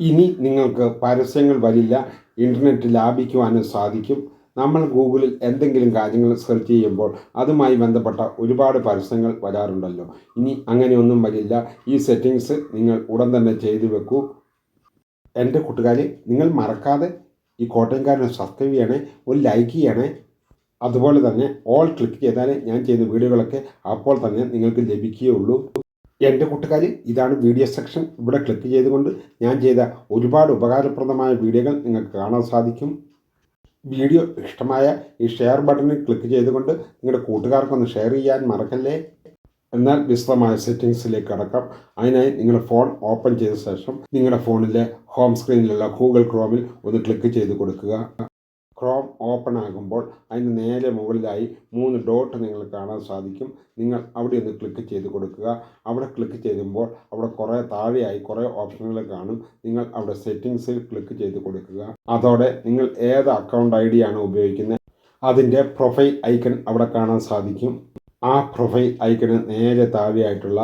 ഇനി നിങ്ങൾക്ക് പരസ്യങ്ങൾ വരില്ല ഇന്റർനെറ്റ് ലാഭിക്കുവാനും സാധിക്കും. നമ്മൾ ഗൂഗിളിൽ എന്തെങ്കിലും കാര്യങ്ങൾ സെർച്ച് ചെയ്യുമ്പോൾ അതുമായി ബന്ധപ്പെട്ട ഒരുപാട് പരസ്യങ്ങൾ വരാറുണ്ടല്ലോ. ഇനി അങ്ങനെയൊന്നും വരില്ല. ഈ സെറ്റിങ്സ് നിങ്ങൾ ഉടൻ തന്നെ ചെയ്തു വെക്കൂ. എന്റെ കൂട്ടുകാരെ നിങ്ങൾ മറക്കാതെ ഈ കോട്ടയംകാരനെ സബ്സ്ക്രൈബ് ചെയ്യണേ ഒരു ലൈക്ക് ചെയ്യണേ. അതുപോലെ തന്നെ ഓൾ ക്ലിക്ക് ചെയ്താലേ ഞാൻ ചെയ്യുന്ന വീഡിയോകളൊക്കെ അപ്പോൾ തന്നെ നിങ്ങൾക്ക് ലഭിക്കുകയുള്ളൂ. എന്റെ കൂട്ടുകാർ ഇതാണ് വീഡിയോ സെക്ഷൻ. ഇവിടെ ക്ലിക്ക് ചെയ്തുകൊണ്ട് ഞാൻ ചെയ്ത ഒരുപാട് ഉപകാരപ്രദമായ വീഡിയോകൾ നിങ്ങൾക്ക് കാണാൻ സാധിക്കും. വീഡിയോ ഇഷ്ടമായ ഈ ഷെയർ ബട്ടണിൽ ക്ലിക്ക് ചെയ്തുകൊണ്ട് നിങ്ങളുടെ കൂട്ടുകാർക്കൊന്ന് ഷെയർ ചെയ്യാൻ മറക്കല്ലേ? എന്നാൽ വിശദമായ സെറ്റിങ്സിലേക്ക് കടക്കാം. അതിനായി നിങ്ങളുടെ ഫോൺ ഓപ്പൺ ചെയ്ത ശേഷം നിങ്ങളുടെ ഫോണിലെ ഹോം സ്ക്രീനിലുള്ള ഗൂഗിൾ ക്രോമിൽ ഒന്ന് ക്ലിക്ക് ചെയ്ത് കൊടുക്കുക. ക്രോം ഓപ്പൺ ആകുമ്പോൾ അതിന് നേരെ മുകളിലായി മൂന്ന് ഡോട്ട് നിങ്ങൾ കാണാൻ സാധിക്കും. നിങ്ങൾ അവിടെ ഒന്ന് ക്ലിക്ക് ചെയ്ത് കൊടുക്കുക. അവിടെ ക്ലിക്ക് ചെയ്യുമ്പോൾ അവിടെ കുറേ താഴെയായി കുറേ ഓപ്ഷനുകൾ കാണും. നിങ്ങൾ അവിടെ സെറ്റിങ്സിൽ ക്ലിക്ക് ചെയ്ത് കൊടുക്കുക. അതോടെ നിങ്ങൾ ഏത് അക്കൗണ്ട് ഐ ഡിയാണ് ഉപയോഗിക്കുന്നത്? അതിന്റെ പ്രൊഫൈൽ ഐക്കൺ അവിടെ കാണാൻ സാധിക്കും. ആ പ്രൊഫൈൽ ഐക്കണ് നേരെ താഴെയായിട്ടുള്ള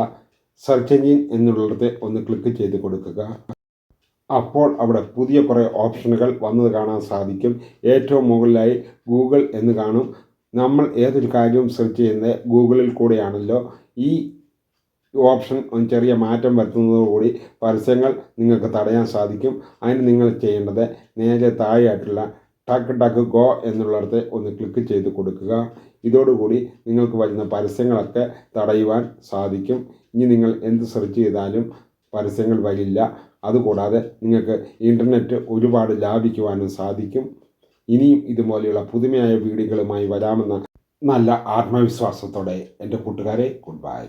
സെർച്ച് എഞ്ചിൻ എന്നുള്ളിടത്ത് ഒന്ന് ക്ലിക്ക് ചെയ്ത് കൊടുക്കുക. അപ്പോൾ അവിടെ പുതിയ കുറേ ഓപ്ഷനുകൾ വന്നത് കാണാൻ സാധിക്കും. ഏറ്റവും മുകളിലായി ഗൂഗിൾ എന്ന് കാണും. നമ്മൾ ഏതൊരു കാര്യവും സെർച്ച് ചെയ്യുന്നത് ഗൂഗിളിൽ കൂടെയാണല്ലോ. ഈ ഓപ്ഷൻ ചെറിയ മാറ്റം വരുത്തുന്നതോടുകൂടി പരസ്യങ്ങൾ നിങ്ങൾക്ക് തടയാൻ സാധിക്കും. അതിന് നിങ്ങൾ ചെയ്യേണ്ടത് നേരെ താഴെയായിട്ടുള്ള ടക്ക് ടക്ക് ഗോ എന്നുള്ളിടത്ത് ഒന്ന് ക്ലിക്ക് ചെയ്ത് കൊടുക്കുക. ഇതോടുകൂടി നിങ്ങൾക്ക് വരുന്ന പരസ്യങ്ങളൊക്കെ തടയുവാൻ സാധിക്കും. ഇനി നിങ്ങൾ എന്ത് സെർച്ച് ചെയ്താലും പരസ്യങ്ങൾ വരില്ല. അതുകൂടാതെ നിങ്ങൾക്ക് ഇന്റർനെറ്റ് ഒരുപാട് ലാഭിക്കുവാനും സാധിക്കും. ഇനിയും ഇതുപോലെയുള്ള പുതുമയായ വീഡിയോകളുമായി വരാമെന്ന നല്ല ആത്മവിശ്വാസത്തോടെ എന്റെ കൂട്ടുകാരെ ഗുഡ് ബൈ